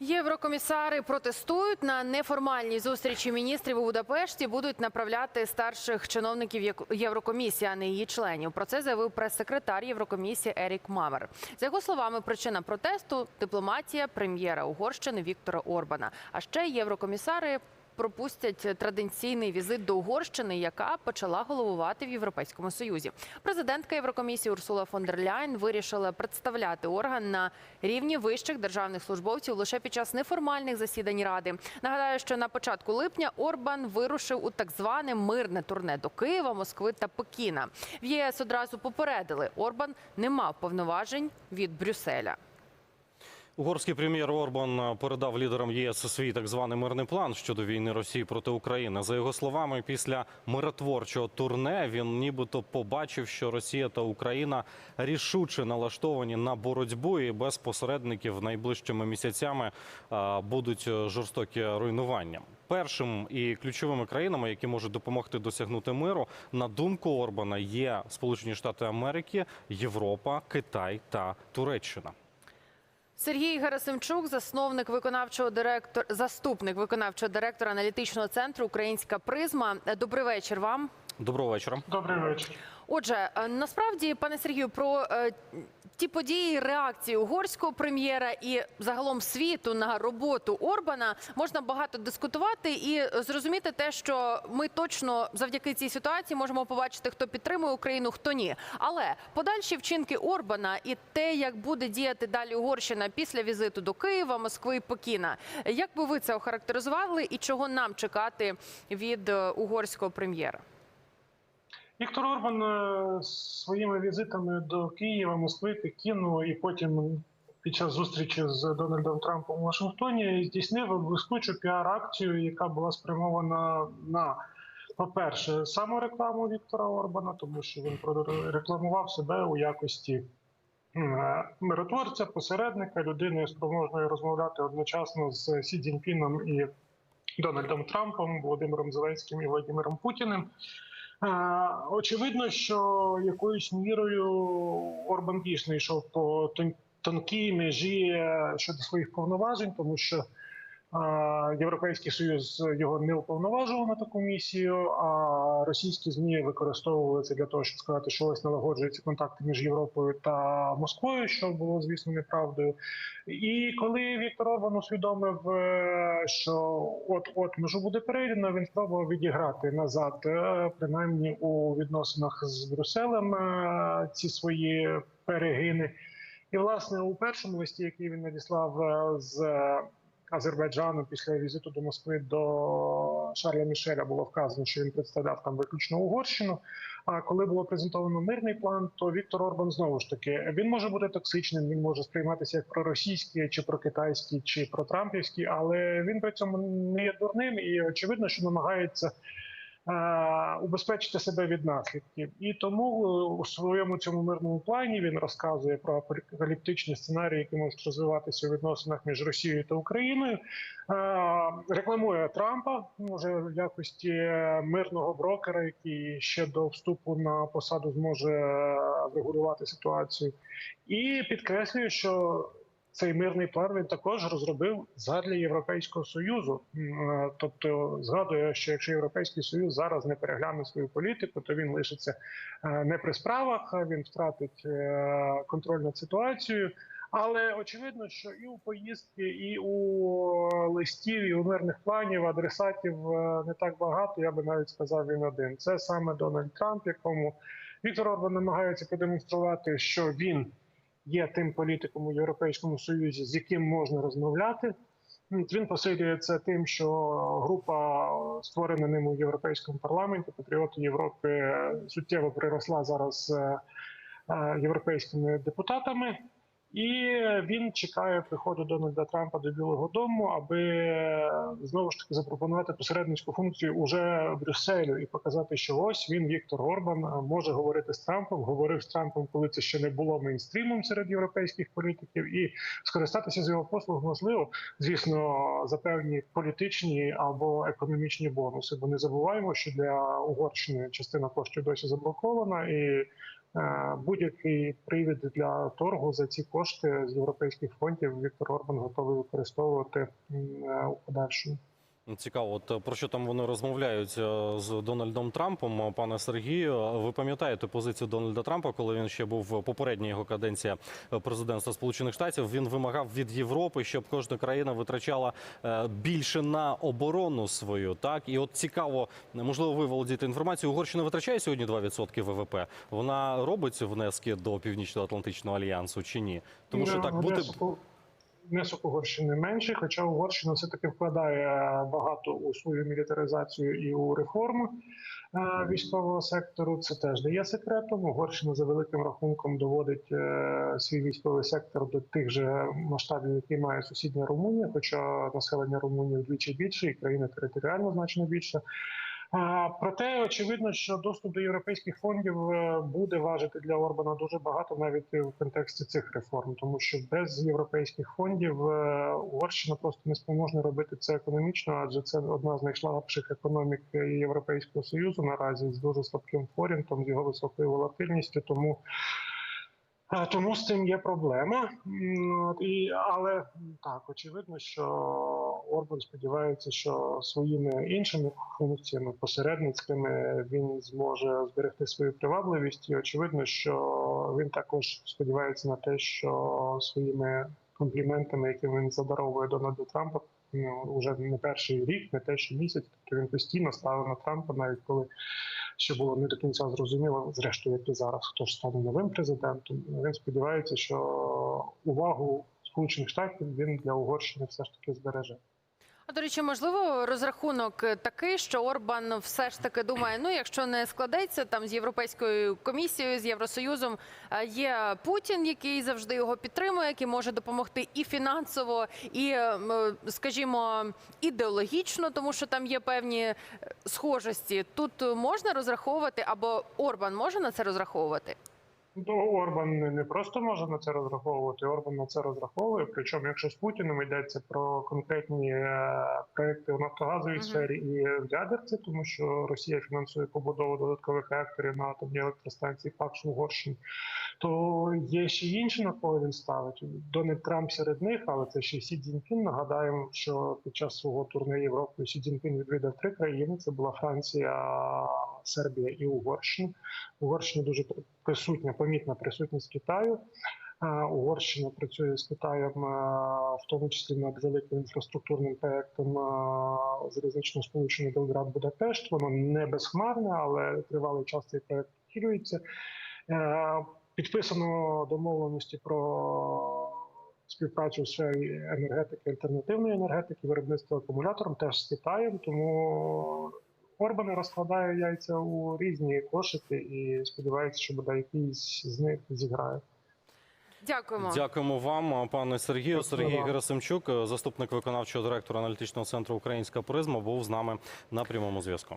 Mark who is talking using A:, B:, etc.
A: Єврокомісари протестують на неформальній зустрічі міністрів у Будапешті. Будуть направляти старших чиновників Єврокомісії, а не її членів. Про це заявив прес-секретар Єврокомісії Ерік Мамер. За його словами, причина протесту дипломатія прем'єра Угорщини Віктора Орбана. А ще єврокомісари пропустять традиційний візит до Угорщини, яка почала головувати в Європейському Союзі. Президентка Єврокомісії Урсула фон дер Ляйн вирішила представляти орган на рівні вищих державних службовців лише під час неформальних засідань ради. Нагадаю, що на початку липня Орбан вирушив у так зване мирне турне до Києва, Москви та Пекіна. В ЄС одразу попередили, Орбан не мав повноважень від Брюсселя.
B: Угорський прем'єр Орбан передав лідерам ЄС свій так званий мирний план щодо війни Росії проти України. За його словами, після миротворчого турне він нібито побачив, що Росія та Україна рішуче налаштовані на боротьбу і без посередників найближчими місяцями будуть жорстокі руйнування. Першим і ключовими країнами, які можуть допомогти досягнути миру, на думку Орбана, є Сполучені Штати Америки, Європа, Китай та Туреччина.
A: Сергій Герасимчук, засновник виконавчого директор, заступник виконавчого директора аналітичного центру Українська призма. Добрий вечір вам.
B: Доброго вечора.
C: Добрий вечір.
A: Отже, е, насправді, пане Сергію, про е, ті події, реакції угорського прем'єра і загалом світу на роботу Орбана можна багато дискутувати і зрозуміти те, що ми точно завдяки цій ситуації можемо побачити, хто підтримує Україну, хто ні. Але подальші вчинки Орбана і те, як буде діяти далі Угорщина після візиту до Києва, Москви і Пекіна, як би ви це охарактеризували, і чого нам чекати від е, угорського прем'єра?
C: Віктор Орбан е, своїми візитами до Києва, Москви, Пекіну і потім під час зустрічі з Дональдом Трампом у Вашингтоні здійснив блискучу піар-акцію, яка була спрямована на, по-перше, саморекламу Віктора Орбана, тому що він рекламував себе у якості е, миротворця, посередника, людини спроможної розмовляти одночасно з Сі Цзіньпіном і Дональдом Трампом, Володимиром Зеленським і Владимиром Путіним. Е, Очевидно, що якоюсь мірою Орбан дійсно йшов по тон- тонкій межі е, щодо своїх повноважень, тому що Європейський Союз його не уповноважував на таку місію, а російські змі використовували це для того, щоб сказати, що ось налагоджуються контакти між Європою та Москвою, що було звісно неправдою. І коли Віктор Орбан усвідомив, е, що от-от межу буде перейдено, він спробував відіграти назад, е, принаймні у відносинах з Брюсселем е, ці свої перегини. І, власне, у першому листі, який він надіслав з Азербайджану після візиту до Москви до Шарля Мішеля, було вказано, що він представляв там виключно Угорщину. А коли було презентовано мирний план, то Віктор Орбан знову ж таки він може бути токсичним, він може сприйматися як проросійський, чи прокитайський, чи протрампівський, але він при цьому не є дурним і очевидно, що намагається. Е, Убезпечити себе від наслідків, і тому е, у своєму цьому мирному плані він розказує про апокаліптичні сценарії, які можуть розвиватися у відносинах між Росією та Україною. Е, Рекламує Трампа може в якості мирного брокера, який ще до вступу на посаду зможе врегулювати ситуацію, і підкреслює, що цей мирний план він також розробив задля Європейського союзу. Е, Тобто згадує, що якщо Європейський Союз зараз не перегляне свою політику, то він лишиться е, не при справах, він втратить е, контроль над ситуацією. Але очевидно, що і у поїздки, і у листів, і у мирних планів адресатів не так багато. Я би навіть сказав він один. Це саме Дональд Трамп, якому Віктор Орбан намагається продемонструвати, що він є тим політиком у Європейському Союзі, з яким можна розмовляти. Він посилює це тим, що група, створена ним у європейському парламенті, патріоти Європи, е, суттєво приросла зараз е, е, європейськими депутатами. І він чекає приходу Дональда Трампа до Білого Дому, аби е, знову ж таки запропонувати посередницьку функцію уже Брюсселю і показати, що ось він, Віктор Орбан, е, може говорити з Трампом. Говорив з Трампом, коли це ще не було мейнстрімом серед європейських політиків, і скористатися з його послуг можливо, звісно, за певні політичні або економічні бонуси. Бо не забуваємо, що для Угорщини частина коштів досі заблокована і. Е, Будь-який привід для торгу за ці кошти з європейських фондів Віктор Орбан готовий використовувати е, у подальшому.
B: Цікаво, от е, про що там вони розмовляють е, з Дональдом Трампом, е, пане Сергію. Ви пам'ятаєте позицію Дональда Трампа, коли він ще був попередня його каденція президентства Сполучених Штатів. Він вимагав від Європи, щоб кожна країна витрачала більше на оборону свою. Так і от цікаво, можливо, ви володієте інформацією. Угорщина витрачає сьогодні 2% ВВП. Вона робить внески до Північно-Атлантичного альянсу чи ні? Тому що
C: Ну,
B: так бути
C: внесок Угорщини менший, хоча Угорщина все-таки вкладає багато у свою мілітаризацію і у реформу е, військового сектору. Це теж не є секретом. Угорщина за великим рахунком доводить е, свій військовий сектор до тих же масштабів, які має сусідня Румунія, хоча населення Румунії вдвічі більше, і країна територіально значно більше. Проте очевидно, що доступ до європейських фондів е, буде важити для Орбана дуже багато, навіть в контексті цих реформ, тому що без європейських фондів е, Угорщина просто не спроможна робити це економічно, адже це одна з найслабших економік Європейського союзу наразі з дуже слабким форінтом, з його високою волатильністю. Тому Тому з цим є проблема. І, але так, очевидно, що Орбан сподівається, що своїми іншими функціями посередницькими він зможе зберегти свою привабливість. І очевидно, що він також сподівається на те, що своїми компліментами, які він задаровує Дональду Трампу, ну, вже не перший рік, не перший місяць, тобто він постійно ставив на Трампа, навіть коли ще було не до кінця зрозуміло, зрештою, як і зараз, хто ж стане новим президентом. Він сподівається, що увагу Сполучених Штатів він для Угорщини все ж таки збереже.
A: А до речі, можливо, розрахунок такий, що Орбан все ж таки думає: ну, якщо не складеться там з європейською комісією, з Євросоюзом, е, є Путін, який завжди його підтримує, який може допомогти і фінансово, і, е, скажімо, ідеологічно, тому що там є певні е, схожості. Тут можна розраховувати, або Орбан може на це розраховувати.
C: Ну, Орбан не- просто може на це розраховувати, Орбан на це розраховує. Причому, якщо з Путіним йдеться про конкретні е, проекти у нафтогазовій
A: Мгм.
C: сфері і в ядерці, тому що Росія фінансує побудову додаткових реакторів на атомній електростанції ПАКШ в Угорщині, то є ще інші, на кого він ставить. Дональд Трамп серед них, але це ще Сі Цзіньпін. Нагадаємо, що під час свого турне Європою Сі Цзіньпін відвідав три країни: це була Франція, Сербія і Угорщина. В Угорщині дуже присутня, помітна присутність Китаю. Угорщина працює з Китаєм, в тому числі над великим інфраструктурним проектом залізничного сполучення Белград-Будапешт. Воно не безхмарне, але тривалий час цей проект втілюється. Е, Підписано домовленості про співпрацю в сфері енергетики, альтернативної енергетики, виробництва акумулятором теж з Китаєм. Тому Орбан розкладає яйця у різні кошики і сподівається, що буде якийсь з них зіграє.
A: Дякуємо.
B: Дякуємо вам, пане Сергію.
C: Дякую
B: Сергій. Герасимчук, заступник виконавчого директора аналітичного центру Українська призма, був з нами на прямому зв'язку.